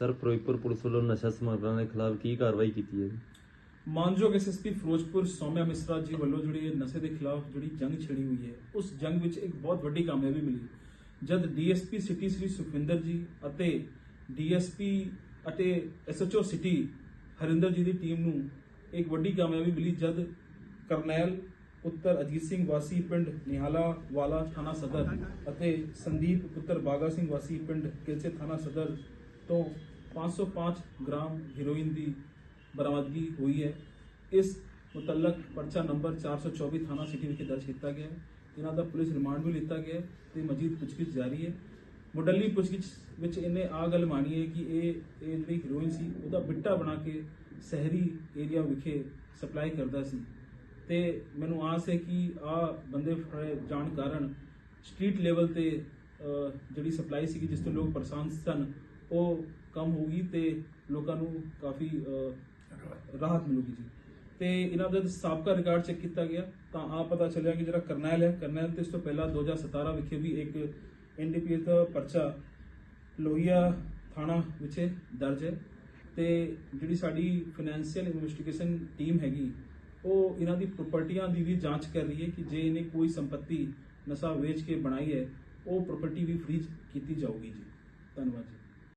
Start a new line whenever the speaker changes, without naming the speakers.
Sir, Firozpur police ਵੱਲੋਂ ਨਸ਼ਾ ਸਮਗਲਰਾਂ ਦੇ ਖਿਲਾਫ ਕੀ ਕਾਰਵਾਈ ਕੀਤੀ ਹੈ? ਜੀ
ਮਾਨਯੋਗ ਐਸਐਸਪੀ ਫਿਰੋਜ਼ਪੁਰ ਸੌਮਿਆ ਮਿਸਰਾ ਜੀ ਵੱਲੋਂ ਜਿਹੜੀ ਨਸ਼ੇ ਦੇ ਖਿਲਾਫ ਜਿਹੜੀ ਜੰਗ ਛਿੜੀ ਹੋਈ ਹੈ, ਉਸ ਜੰਗ ਵਿੱਚ ਇੱਕ ਬਹੁਤ ਵੱਡੀ ਕਾਮਯਾਬੀ ਮਿਲੀ। ਜਦ ਡੀਐਸਪੀ ਸਿਟੀ ਸ੍ਰੀ ਸੁਖਵਿੰਦਰ ਜੀ ਅਤੇ ਡੀਐਸਪੀ ਅਤੇ ਐਸਐਚਓ ਸਿਟੀ ਹਰਿੰਦਰ ਜੀ ਦੀ ਟੀਮ ਨੂੰ ਇੱਕ ਵੱਡੀ ਕਾਮਯਾਬੀ ਮਿਲੀ, ਜਦ ਕਰਨੈਲ ਪੁੱਤਰ ਅਜੀਤ ਸਿੰਘ ਵਾਸੀ ਪਿੰਡ ਨਿਹਾਲਾ ਵਾਲਾ ਥਾਣਾ ਸਦਰ ਅਤੇ ਸੰਦੀਪ ਪੁੱਤਰ ਬਾਗਾ ਸਿੰਘ ਵਾਸੀ ਪਿੰਡ ਕਿਲਚੇ ਥਾਣਾ ਸਦਰ ਤੋਂ 505 ਗ੍ਰਾਮ ਹੈਰੋਇਨ ਦੀ ਬਰਾਮਦਗੀ ਹੋਈ ਹੈ। ਇਸ ਮੁਤਲਕ ਪਰਚਾ ਨੰਬਰ 424 ਥਾਣਾ ਸਿਟੀ ਵਿਖੇ ਦਰਜ ਕੀਤਾ ਗਿਆ ਇਹਨਾਂ ਦਾ ਪੁਲਿਸ ਰਿਮਾਂਡ ਵੀ ਲਿੱਤਾ ਗਿਆ ਹੈ ਤੇ ਮਜੀਦ ਪੁੱਛਗਿੱਛ ਜਾਰੀ ਹੈ। ਮੁੱਢਲੀ ਪੁੱਛਗਿੱਛ ਵਿੱਚ ਇਹਨੇ ਆ ਗੱਲ ਮਾਣੀ ਹੈ ਕਿ ਇਹ ਇਹ ਜਿਹੜੀ ਹੀਰੋਇਨ ਸੀ, ਉਹਦਾ ਬਿੱਟਾ ਬਣਾ ਕੇ ਸ਼ਹਿਰੀ ਏਰੀਆ ਵਿਖੇ ਸਪਲਾਈ ਕਰਦਾ ਸੀ। ਤੇ ਮੈਨੂੰ ਆਸ ਹੈ ਕਿ ਆ ਬੰਦੇ ਫੜੇ ਜਾਣ ਕਾਰਨ ਸਟਰੀਟ ਲੈਵਲ ਤੇ ਜਿਹੜੀ ਸਪਲਾਈ ਸੀਗੀ, ਜਿਸ ਤੋਂ ਲੋਕ ਪਰੇਸ਼ਾਨ ਸਨ, ਉਹ ਕਮ ਹੋਊਗੀ ਤੇ ਲੋਕਾਂ ਨੂੰ ਕਾਫੀ ਰਾਹਤ ਮਿਲੂਗੀ ਜੀ। ਤੇ ਇਹਨਾਂ ਦਾ ਸਾਬਕਾ ਰਿਕਾਰਡ ਚੈੱਕ ਕੀਤਾ ਗਿਆ, ਤਾਂ ਆ ਪਤਾ ਚੱਲਿਆ ਕਿ ਜਿਹੜਾ ਕਰਨੈਲ ਹੈ, ਕਰਨੈਲ ਤੇ ਇਸ ਤੋਂ ਪਹਿਲਾਂ 2017 ਵਿਖੇ ਵੀ ਇੱਕ ਐਨਡੀਪੀਐਸ ਦਾ ਪਰਚਾ ਲੋਹੀਆ ਥਾਣਾ ਵਿਖੇ ਦਰਜ ਹੈ। ਤੇ ਜਿਹੜੀ ਸਾਡੀ ਫਾਈਨੈਂਸ਼ੀਅਲ ਇਨਵੈਸਟੀਗੇਸ਼ਨ ਟੀਮ ਹੈਗੀ, ਉਹ ਇਹਨਾਂ ਦੀ ਪ੍ਰਾਪਰਟੀਆਂ ਦੀ ਵੀ ਜਾਂਚ ਕਰ ਰਹੀ ਹੈ ਕਿ ਜੇ ਇਹਨੇ ਕੋਈ ਸੰਪਤੀ ਨਸ਼ਾ ਵੇਚ ਕੇ ਬਣਾਈ ਹੈ, ਉਹ ਪ੍ਰਾਪਰਟੀ ਵੀ ਫ੍ਰੀਜ਼ ਕੀਤੀ ਜਾਊਗੀ ਜੀ। ਧੰਨਵਾਦ ਜੀ।